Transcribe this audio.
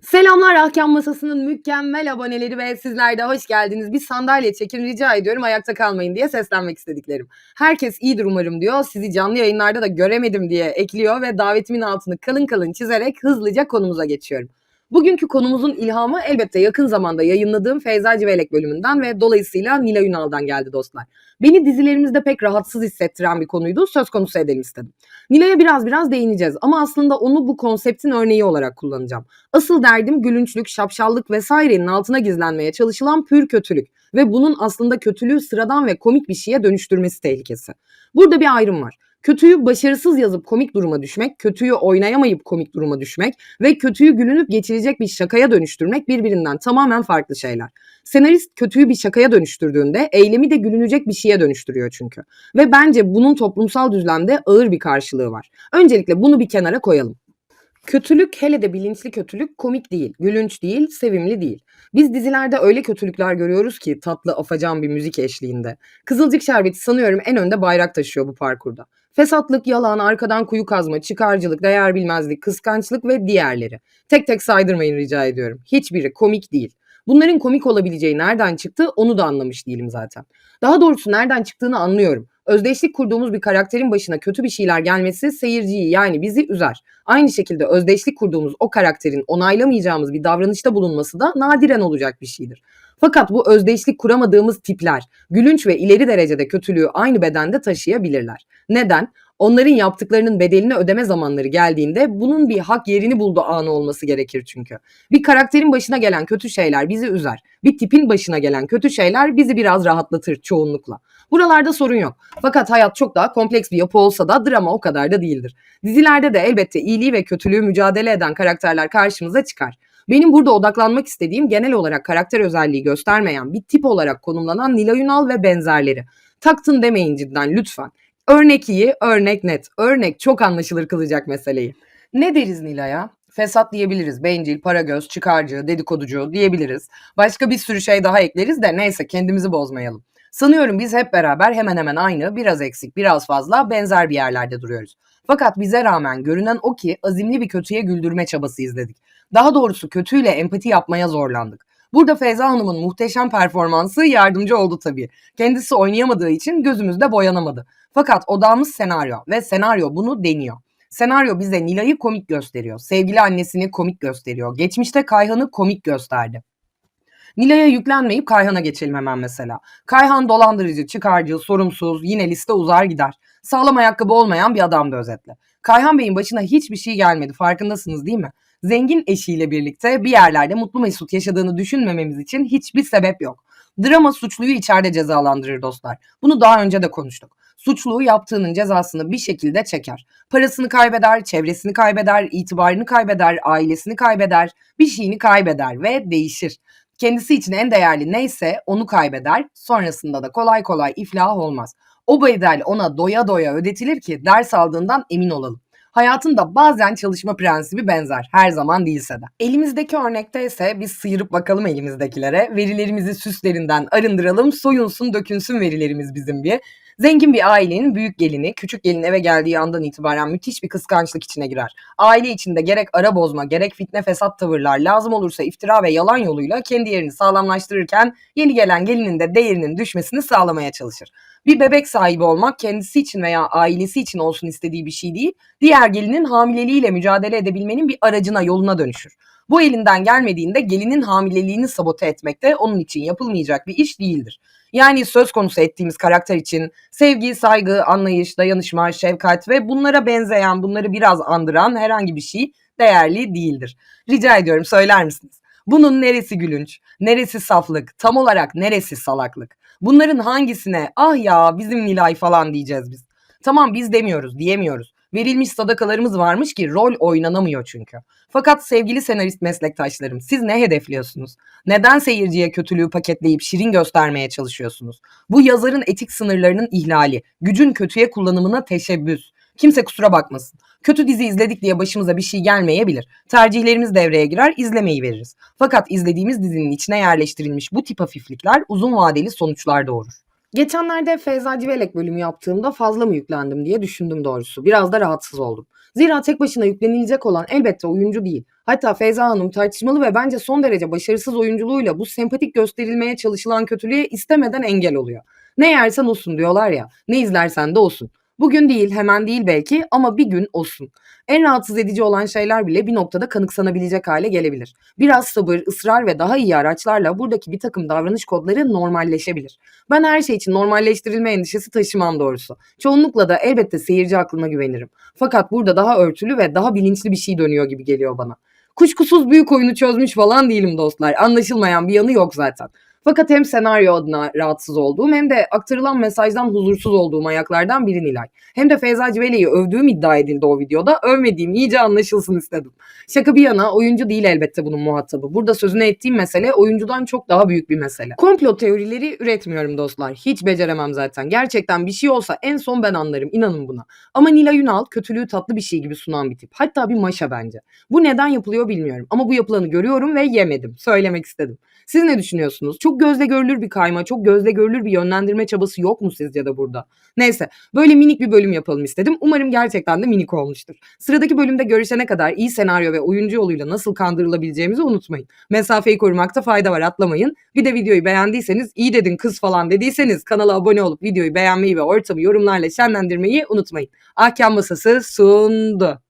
Selamlar Ahkam Masası'nın mükemmel aboneleri ve sizler de hoş geldiniz. Bir sandalye çekin rica ediyorum ayakta kalmayın diye seslenmek istediklerim. Herkes iyidir umarım diyor. Sizi canlı yayınlarda da göremedim diye ekliyor ve davetimin altını kalın kalın çizerek hızlıca konumuza geçiyorum. Bugünkü konumuzun ilhamı elbette yakın zamanda yayınladığım Feyza Civelek bölümünden ve dolayısıyla Nilay Ünal'dan geldi dostlar. Beni dizilerimizde pek rahatsız hissettiren bir konuydu. Söz konusu edelim istedim. Nilay'a biraz biraz değineceğiz ama aslında onu bu konseptin örneği olarak kullanacağım. Asıl derdim gülünçlük, şapşallık vesairenin altına gizlenmeye çalışılan pür kötülük ve bunun aslında kötülüğü sıradan ve komik bir şeye dönüştürmesi tehlikesi. Burada bir ayrım var. Kötüyü başarısız yazıp komik duruma düşmek, kötüyü oynayamayıp komik duruma düşmek ve kötüyü gülünüp geçilecek bir şakaya dönüştürmek birbirinden tamamen farklı şeyler. Senarist kötüyü bir şakaya dönüştürdüğünde eylemi de gülünecek bir şeye dönüştürüyor çünkü. Ve bence bunun toplumsal düzlemde ağır bir karşılığı var. Öncelikle bunu bir kenara koyalım. Kötülük hele de bilinçli kötülük komik değil, gülünç değil, sevimli değil. Biz dizilerde öyle kötülükler görüyoruz ki tatlı afacan bir müzik eşliğinde. Kızılcık Şerbeti sanıyorum en önde bayrak taşıyor bu parkurda. Fesatlık, yalan, arkadan kuyu kazma, çıkarcılık, değer bilmezlik, kıskançlık ve diğerleri. Tek tek saydırmayın rica ediyorum. Hiçbiri komik değil. Bunların komik olabileceği nereden çıktı onu da anlamış değilim zaten. Daha doğrusu nereden çıktığını anlıyorum. Özdeşlik kurduğumuz bir karakterin başına kötü bir şeyler gelmesi seyirciyi yani bizi üzer. Aynı şekilde özdeşlik kurduğumuz o karakterin onaylamayacağımız bir davranışta bulunması da nadiren olacak bir şeydir. Fakat bu özdeşlik kuramadığımız tipler gülünç ve ileri derecede kötülüğü aynı bedende taşıyabilirler. Neden? Onların yaptıklarının bedelini ödeme zamanları geldiğinde bunun bir hak yerini buldu anı olması gerekir çünkü. Bir karakterin başına gelen kötü şeyler bizi üzer. Bir tipin başına gelen kötü şeyler bizi biraz rahatlatır çoğunlukla. Buralarda sorun yok. Fakat hayat çok daha kompleks bir yapı olsa da drama o kadar da değildir. Dizilerde de elbette iyiliği ve kötülüğü mücadele eden karakterler karşımıza çıkar. Benim burada odaklanmak istediğim genel olarak karakter özelliği göstermeyen bir tip olarak konumlanan Nilay Ünal ve benzerleri. Taktın demeyin cidden lütfen. Örnek iyi, örnek net. Örnek çok anlaşılır kılacak meseleyi. Ne deriz Nilay'a? Fesat diyebiliriz. Bencil, paragöz, çıkarcı, dedikoducu diyebiliriz. Başka bir sürü şey daha ekleriz de neyse kendimizi bozmayalım. Sanıyorum biz hep beraber hemen hemen aynı, biraz eksik, biraz fazla benzer bir yerlerde duruyoruz. Fakat bize rağmen görünen o ki azimli bir kötüye güldürme çabası izledik. Daha doğrusu kötüyle empati yapmaya zorlandık. Burada Feyza Hanım'ın muhteşem performansı yardımcı oldu tabii. Kendisi oynayamadığı için gözümüzde boyanamadı. Fakat odamız senaryo ve senaryo bunu deniyor. Senaryo bize Nilay'ı komik gösteriyor. Sevgili annesini komik gösteriyor. Geçmişte Kayhan'ı komik gösterdi. Nilay'a yüklenmeyip Kayhan'a geçelim hemen mesela. Kayhan dolandırıcı, çıkarcı, sorumsuz, yine liste uzar gider. Sağlam ayakkabı olmayan bir adamdı özetle. Kayhan Bey'in başına hiçbir şey gelmedi farkındasınız değil mi? Zengin eşiyle birlikte bir yerlerde mutlu mesut yaşadığını düşünmememiz için hiçbir sebep yok. Drama suçluyu içeride cezalandırır dostlar. Bunu daha önce de konuştuk. Suçluğu yaptığının cezasını bir şekilde çeker. Parasını kaybeder, çevresini kaybeder, itibarını kaybeder, ailesini kaybeder, bir şeyini kaybeder ve değişir. Kendisi için en değerli neyse onu kaybeder, sonrasında da kolay kolay iflah olmaz. O bedel ona doya doya ödetilir ki ders aldığından emin olalım. Hayatında bazen çalışma prensibi benzer. Her zaman değilse de. Elimizdeki örnekte ise biz sıyırıp bakalım elimizdekilere. Verilerimizi süslerinden arındıralım. Soyunsun dökünsün verilerimiz bizim bir. Zengin bir ailenin büyük gelini, küçük gelin eve geldiği andan itibaren müthiş bir kıskançlık içine girer. Aile içinde gerek ara bozma, gerek fitne fesat tavırlar, lazım olursa iftira ve yalan yoluyla kendi yerini sağlamlaştırırken yeni gelen gelinin de değerinin düşmesini sağlamaya çalışır. Bir bebek sahibi olmak kendisi için veya ailesi için olsun istediği bir şey değil, diğer gelinin hamileliğiyle mücadele edebilmenin bir aracına, yoluna dönüşür. Bu elinden gelmediğinde gelinin hamileliğini sabote etmek de onun için yapılmayacak bir iş değildir. Yani söz konusu ettiğimiz karakter için sevgi, saygı, anlayış, dayanışma, şefkat ve bunlara benzeyen, bunları biraz andıran herhangi bir şey değerli değildir. Rica ediyorum söyler misiniz? Bunun neresi gülünç, neresi saflık, tam olarak neresi salaklık? Bunların hangisine ah ya bizim Nilay falan diyeceğiz biz. Tamam biz demiyoruz, diyemiyoruz. Verilmiş sadakalarımız varmış ki rol oynanamıyor çünkü. Fakat sevgili senarist meslektaşlarım siz ne hedefliyorsunuz? Neden seyirciye kötülüğü paketleyip şirin göstermeye çalışıyorsunuz? Bu yazarın etik sınırlarının ihlali, gücün kötüye kullanımına teşebbüs. Kimse kusura bakmasın. Kötü dizi izledik diye başımıza bir şey gelmeyebilir. Tercihlerimiz devreye girer, izlemeyi veririz. Fakat izlediğimiz dizinin içine yerleştirilmiş bu tip hafiflikler uzun vadeli sonuçlar doğurur. Geçenlerde Feyza Civelek bölümü yaptığımda fazla mı yüklendim diye düşündüm doğrusu. Biraz da rahatsız oldum. Zira tek başına yüklenilecek olan elbette oyuncu değil. Hatta Feyza Hanım tartışmalı ve bence son derece başarısız oyunculuğuyla bu sempatik gösterilmeye çalışılan kötülüğe istemeden engel oluyor. Ne yersen olsun diyorlar ya, ne izlersen de olsun. Bugün değil, hemen değil belki ama bir gün olsun. En rahatsız edici olan şeyler bile bir noktada kanıksanabilecek hale gelebilir. Biraz sabır, ısrar ve daha iyi araçlarla buradaki bir takım davranış kodları normalleşebilir. Ben her şey için normalleştirilme endişesi taşımam doğrusu. Çoğunlukla da elbette seyirci aklına güvenirim. Fakat burada daha örtülü ve daha bilinçli bir şey dönüyor gibi geliyor bana. Kuşkusuz büyük oyunu çözmüş falan değilim dostlar. Anlaşılmayan bir yanı yok zaten. Fakat hem senaryo adına rahatsız olduğum hem de aktarılan mesajdan huzursuz olduğum ayaklardan biri Nilay. Hem de Feyza Civele'yi övdüğüm iddia edildi o videoda. Övmediğim iyice anlaşılsın istedim. Şaka bir yana oyuncu değil elbette bunun muhatabı. Burada sözünü ettiğim mesele oyuncudan çok daha büyük bir mesele. Komplo teorileri üretmiyorum dostlar. Hiç beceremem zaten. Gerçekten bir şey olsa en son ben anlarım. inanın buna. Ama Nilay Ünal kötülüğü tatlı bir şey gibi sunan bir tip. Hatta bir maşa bence. Bu neden yapılıyor bilmiyorum. Ama bu yapılanı görüyorum ve yemedim. Söylemek istedim. Siz ne düşünüyorsunuz? Çok gözle görülür bir kayma, çok gözle görülür bir yönlendirme çabası yok mu sizce de burada? Neyse, böyle minik bir bölüm yapalım istedim. Umarım gerçekten de minik olmuştur. Sıradaki bölümde görüşene kadar iyi senaryo ve oyuncu yoluyla nasıl kandırılabileceğimizi unutmayın. Mesafeyi korumakta fayda var atlamayın. Bir de videoyu beğendiyseniz, iyi dedin kız falan dediyseniz kanala abone olup videoyu beğenmeyi ve ortamı yorumlarla şenlendirmeyi unutmayın. Ahkam Masası sundu.